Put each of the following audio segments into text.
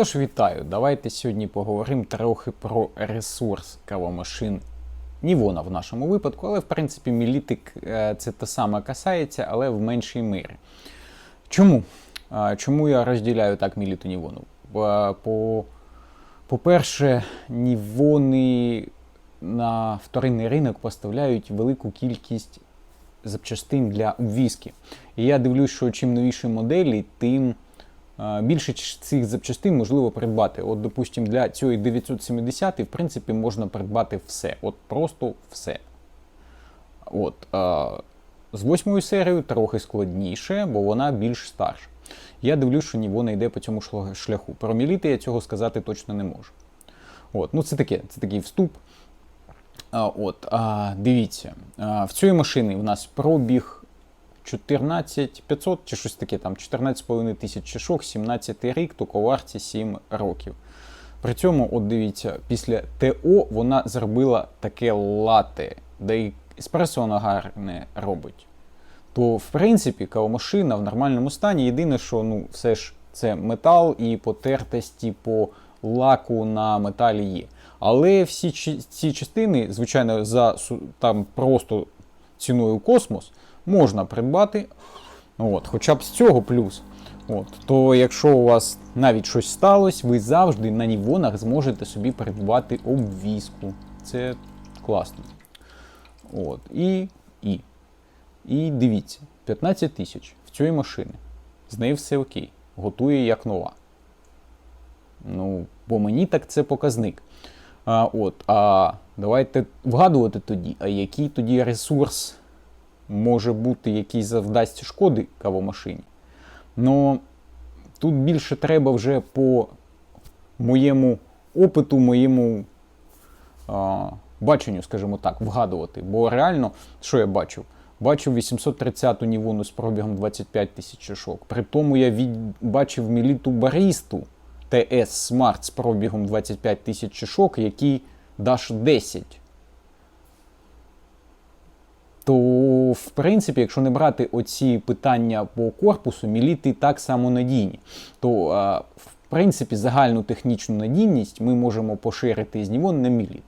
Тож вітаю, давайте сьогодні поговоримо трохи про ресурс кавомашин Нівона в нашому випадку, але в принципі мілітик е, це те саме касається, але в меншій мірі. Чому? Чому я розділяю так міліту Нівону? По, по-перше, Нівони на вторинний ринок поставляють велику кількість запчастин для обвізки. І я дивлюсь, що чим новіші моделі, тим ч- цих запчастин можливо придбати. От, допустимо, для цієї 970 в принципі можна придбати все. От просто все. От, з восьмою серією трохи складніше, бо вона більш старша. Я дивлюсь, що вона йде по цьому шляху. Про міліти я цього сказати точно не можу. От, ну це таке, це такий вступ. От, дивіться, в цій машині в нас пробіг 14500 чи щось таке, там 14,5 тисяч чашок, 17 рік, токоварці 7 років. При цьому, от дивіться, після ТО вона зробила таке лате, де і еспресо вона гарне робить. То, в принципі, кавомашина в нормальному стані. Єдине, що ну, все ж це метал і потертості по лаку на металі є. Але всі ці частини, звичайно, за там просто ціною космос можна придбати. От, хоча б з цього плюс. От, то якщо у вас навіть щось сталося, ви завжди на нівонах зможете собі придбати обвізку. Це класно. От, і, і. І дивіться, 15 тисяч в цій машині. З нею все окей. Готує як нова. Ну, бо мені так це показник. А, от, а давайте вгадувати тоді, а який тоді ресурс може бути, який завдасть шкоди кавомашині. Ну, тут більше треба вже по моєму опиту, моєму а, баченню, скажімо так, вгадувати. Бо реально, що я бачив? Бачив 830-ту Нівону з пробігом 25 тисяч чашок. При тому я від... бачив Міліту Барісту ТС Smart з пробігом 25 тисяч чашок, який Dash 10. То, в принципі, якщо не брати оці питання по корпусу, міліти так само надійні. То, в принципі, загальну технічну надійність ми можемо поширити з Нівон на міліт.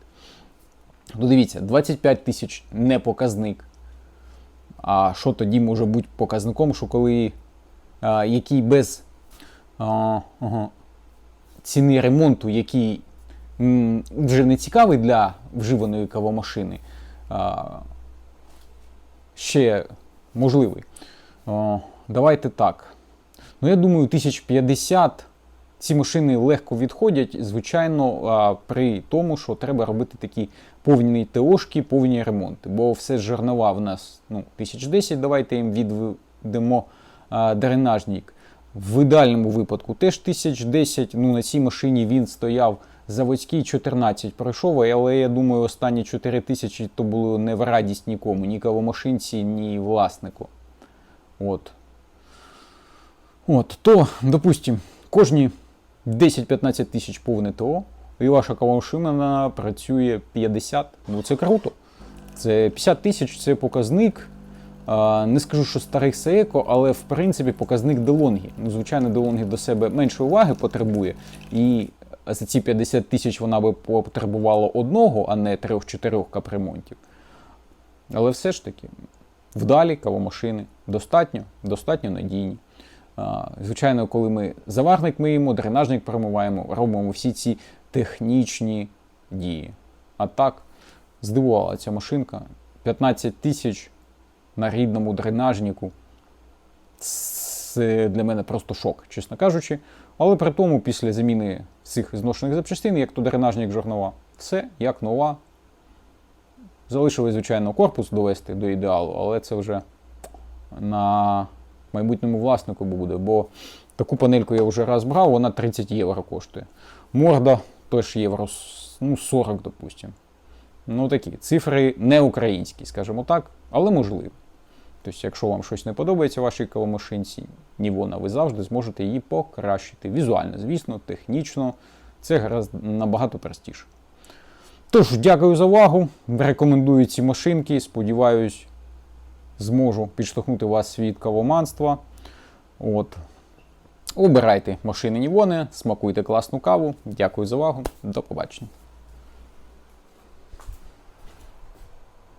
То дивіться, 25 тисяч не показник. А що тоді може бути показником, що коли а, який без а, ага, ціни ремонту, який м, вже не цікавий для вживаної кавомашини, а, ще можливий. А, давайте так. Ну, я думаю, 1050 ці машини легко відходять, звичайно, при тому, що треба робити такі повні ТОшки, повні ремонти. Бо все ж жернова в нас ну, 1010, давайте їм відведемо дренажник. В ідеальному випадку теж 1010. Ну, на цій машині він стояв заводський 14 пройшов, але я думаю, останні 4000 то було не в радість нікому, ні кавомашинці, ні власнику. От. От, то, допустим, кожні 10-15 тисяч повне ТО, і ваша кавомашина працює 50. Ну це круто. Це 50 тисяч це показник. Не скажу, що старих Seiko, але в принципі показник DeLonghi. Ну, звичайно, DeLonghi до себе менше уваги потребує, і за ці 50 тисяч вона би потребувала одного, а не трьох-чотирьох капремонтів. Але все ж таки, вдалі кавомашини достатньо, достатньо надійні. Звичайно, коли ми заварник миємо, дренажник промиваємо, робимо всі ці технічні дії. А так, здивувала ця машинка. 15 тисяч на рідному дренажнику. Це для мене просто шок, чесно кажучи. Але при тому, після заміни всіх зношених запчастин, як то дренажник жорнова, все як нова. Залишили, звичайно, корпус довести до ідеалу, але це вже на майбутньому власнику буде, бо таку панельку я вже раз брав, вона 30 євро коштує. Морда теж євро ну, 40, допустимо. Ну такі цифри не українські, скажімо так, але можливі. Тобто, якщо вам щось не подобається в вашій кавомашинці, ні вона, ви завжди зможете її покращити. Візуально, звісно, технічно, це гаразд набагато простіше. Тож, дякую за увагу. Рекомендую ці машинки. Сподіваюсь, зможу підштовхнути вас від кавоманства. От. Обирайте машини Нівони, смакуйте класну каву. Дякую за увагу. До побачення.